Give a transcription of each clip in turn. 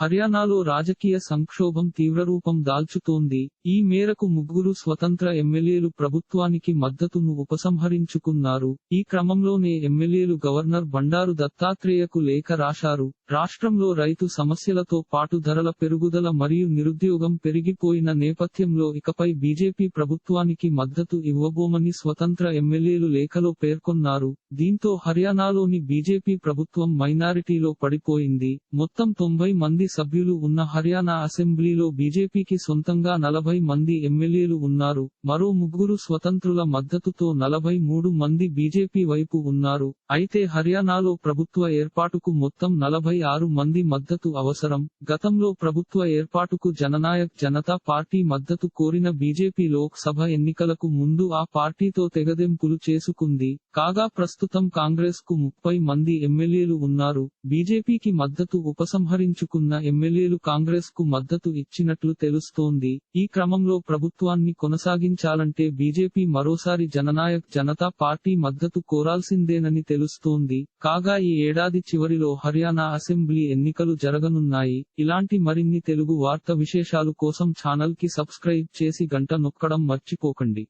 హర్యానాలో రాజకీయ సంక్షోభం తీవ్రరూపం దాల్చుతోంది. ఈ మేరకు ముగ్గురు స్వతంత్ర ఎమ్మెల్యేలు ప్రభుత్వానికి మద్దతును ఉపసంహరించుకున్నారు. ఈ క్రమంలోనే ఎమ్మెల్యేలు గవర్నర్ బండారు దత్తాత్రేయకు లేఖ రాశారు. రాష్ట్రంలో రైతు సమస్యలతో పాటు ధరల పెరుగుదల మరియు నిరుద్యోగం పెరిగిపోయిన నేపథ్యంలో ఇకపై బీజేపీ ప్రభుత్వానికి మద్దతు ఇవ్వబోమని స్వతంత్ర ఎమ్మెల్యేలు లేఖలో పేర్కొన్నారు. దీంతో హర్యానాలోని బీజేపీ ప్రభుత్వం మైనారిటీలో పడిపోయింది. మొత్తం తొంభై మంది సభ్యులు ఉన్న హర్యానా అసెంబ్లీలో బీజేపీకి సొంతంగా నలభై మంది ఎమ్మెల్యేలు ఉన్నారు. మరో ముగ్గురు స్వతంత్రుల మద్దతుతో నలభై మూడు మంది బీజేపీ వైపు ఉన్నారు. అయితే హర్యానాలో ప్రభుత్వ ఏర్పాటుకు మొత్తం నలభై ఆరు మంది మద్దతు అవసరం. గతంలో ప్రభుత్వ ఏర్పాటుకు జననాయక్ జనతా పార్టీ మద్దతు కోరిన బీజేపీ లోక్ సభ ఎన్నికలకు ముందు ఆ పార్టీతో తెగదెంపులు చేసుకుంది. కాగా ప్రస్తుతం కాంగ్రెస్కు ముప్పై మంది ఎమ్మెల్యేలు ఉన్నారు. బీజేపీకి మద్దతు ఉపసంహరించుకున్న ఎమ్మెల్యేలు కాంగ్రెస్కు మద్దతు ఇచ్చినట్లు తెలుస్తోంది. ఈ క్రమంలో ప్రభుత్వాన్ని కొనసాగించాలంటే బీజేపీ మరోసారి జననాయక్ జనతా పార్టీ మద్దతు కోరాల్సిందేనని తెలుస్తోంది. కాగా ఈ ఏడాది చివరిలో హర్యానా అసెంబ్లీ ఎన్నికలు జరగనున్నాయి. ఇలాంటి మరిన్ని తెలుగు వార్త విశేషాలు కోసం ఛానల్కి సబ్స్క్రైబ్ చేసి గంట నొక్కడం మర్చిపోకండి.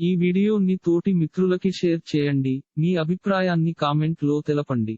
ఈ వీడియోని తోటి మిత్రులకి షేర్ చేయండి. మీ అభిప్రాయాన్ని కామెంట్లో తెలపండి.